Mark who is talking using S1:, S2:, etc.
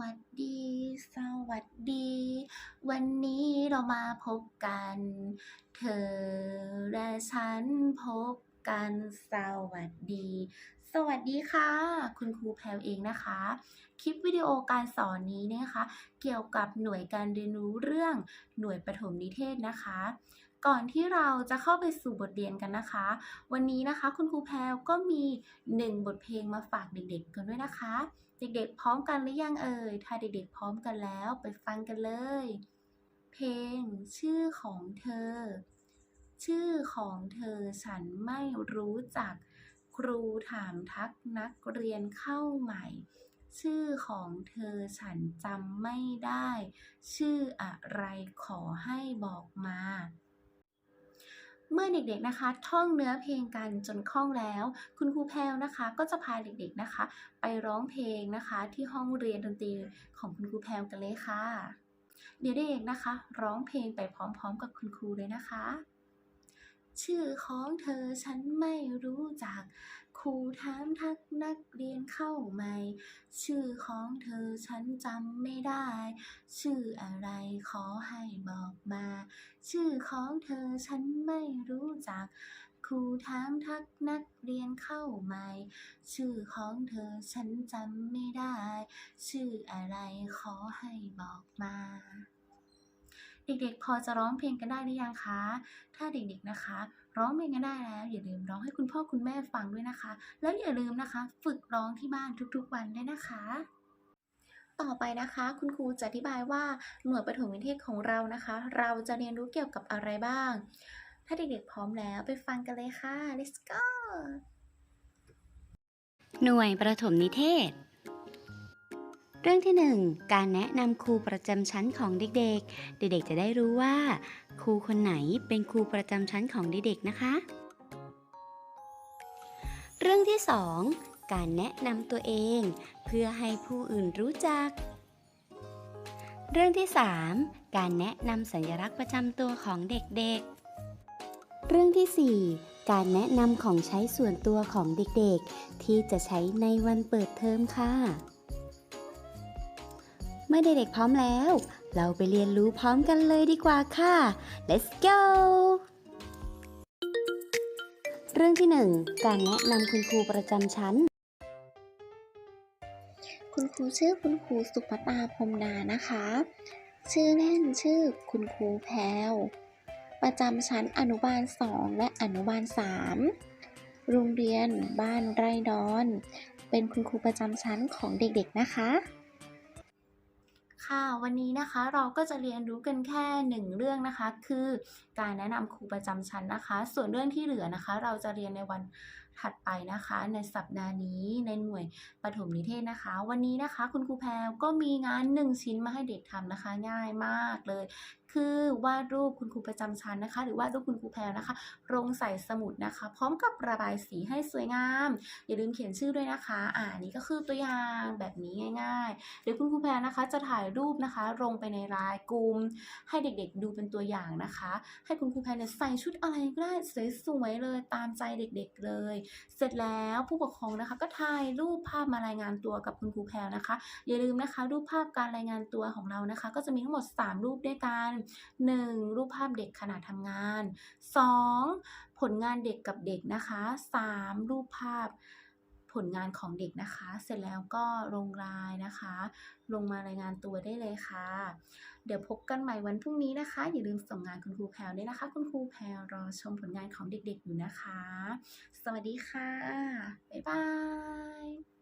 S1: วัสดี สวัสดี วันนี้เรามาพบกัน เธอและฉันพบกัน สวัสดี สวัสดีค่ะ คุณครูแพรวเองนะคะ คลิปวิดีโอการสอนนี้นะคะ เกี่ยวกับหน่วยการเรียนรู้เรื่องหน่วยประถมนิเทศนะคะ ก่อนที่เราจะเข้าไปสู่บทเรียนกันนะคะ วันนี้นะคะคุณครูแพรก็มีหนึ่งบทเพลงมาฝากเด็กๆกันด้วยนะคะ เด็กๆพร้อมกันหรือยังเอ่ย ถ้าเด็กๆพร้อมกันแล้วไปฟังกันเลย เพลงชื่อของเธอ ชื่อของเธอฉันไม่รู้จักครูถามทักนักเรียนเข้าใหม่ ชื่อของเธอฉันจำไม่ได้ ชื่ออะไรขอให้บอกมา เมื่อเด็กๆนะคะท่องเนื้อเพลงกันจนคล่องแล้ว คุณครูแพรวนะคะก็จะพาเด็กๆนะคะ ไปร้องเพลงนะคะ ที่ห้องเรียนดนตรีของคุณครูแพรวกันเลยค่ะ เดี๋ยวเด็กๆนะคะ ร้องเพลงไปพร้อมๆ กับคุณครูเลยนะคะ ชื่อของเธอฉันไม่รู้จัก ครูถามทักนักเรียนเข้าใหม่ ชื่อของเธอฉันจำไม่ได้ ชื่ออะไรขอให้บอกมา ชื่อของเธอฉันไม่รู้จัก ครูถามทักนักเรียนเข้าใหม่ ชื่อของเธอฉันจำไม่ได้ ชื่ออะไรขอให้บอกมาเด็กๆ พอจะร้องเพลงกันได้หรือยังคะ ถ้าเด็กๆ นะคะ ร้องเพลงกันได้แล้ว อย่าลืมร้องให้คุณพ่อคุณแม่ฟังด้วยนะคะ แล้วอย่าลืมนะคะ ฝึกร้องที่บ้านทุกๆ วันด้วยนะคะ ต่อไปนะคะ คุณครูจะอธิบายว่าหน่วยประถมนิเทศของเรานะคะ เราจะเรียนรู้เกี่ยวกับอะไรบ้าง ถ้าเด็กๆพร้อมแล้วไปฟังกันเลยค่ะ let's go
S2: หน่วยประถมนิเทศ เรื่องที่ 1 การแนะนำครูประจำชั้นของเด็กๆ เด็กๆจะได้รู้ว่า ครูคนไหนเป็นครูประจำชั้นของเด็กๆนะคะ เรื่องที่ 2 การแนะนำตัวเอง เพื่อให้ผู้อื่นรู้จัก เรื่องที่ 3 การแนะนำสัญลักษณ์ประจำตัวของเด็กๆ เรื่องที่ 4 การแนะนำของใช้ส่วนตัวของเด็กๆ ที่จะใช้ในวันเปิดเทอมค่ะ เมื่อเด็กๆพร้อมแล้ว เราไปเรียนรู้พร้อมกันเลยดีกว่าค่ะ let's go เรื่องที่ 1 การแนะนำคุณครูประจำชั้น
S1: คุณครูชื่อคุณครูสุภตาพรมนานะคะ ชื่อเล่นชื่อคุณครูแพรวประจำชั้นอนุบาล 2 และอนุบาล 3 โรงเรียนบ้านไร่ดอน เป็นคุณครูประจำชั้นของเด็กๆนะคะ ค่ะวันนี้นะคะเราก็จะเรียนรู้กันแค่หนึ่งเรื่องนะคะ คือการแนะนำครูประจำชั้นนะคะ ส่วนเรื่องที่เหลือนะคะ เราจะเรียนในวัน ถัดไปนะคะในสัปดาห์นี้ในหน่วยประถมนิเทศนะคะ วันนี้นะคะคุณครูแพรก็มีงานหนึ่งชิ้นมาให้เด็กทำนะคะ ง่ายมากเลย คือวาดรูปคุณครูประจำชั้นนะคะ หรือวาดรูปคุณครูแพรนะคะลงใส่สมุดนะคะ พร้อมกับระบายสีให้สวยงาม อย่าลืมเขียนชื่อด้วยนะคะ อ่านี่ก็คือตัวอย่างแบบนี้ง่ายๆเดี๋ยวคุณครูแพรนะคะ จะถ่ายรูปนะคะ ลงไปในไลน์กลุ่มให้เด็กๆ ดูเป็นตัวอย่างนะคะ ให้คุณครูแพรเนี่ยใส่ชุดอะไรก็ได้สวยๆเลยตามใจเด็ก ๆเลยเสร็จแล้วผู้ปกครองนะคะ ก็ถ่ายรูปภาพมารายงานตัวกับคุณครูแพรนะคะ อย่าลืมนะคะรูปภาพการรายงานตัวของเรานะคะ ก็จะมีทั้งหมด 3 รูปด้วยกัน 1. รูปภาพเด็กขณะทำงาน 2. ผลงานเด็กกับเด็กนะคะ 3. รูปภาพ ผลงานของเด็กนะคะ เสร็จแล้วก็ลงลายนะคะ ลงมารายงานตัวได้เลยค่ะ เดี๋ยวพบกันใหม่วันพรุ่งนี้นะคะ อย่าลืมส่งงานคุณครูแพรวด้วยนะคะ คุณครูแพรวรอชมผลงานของเด็กๆอยู่นะคะ สวัสดีค่ะ บ๊ายบาย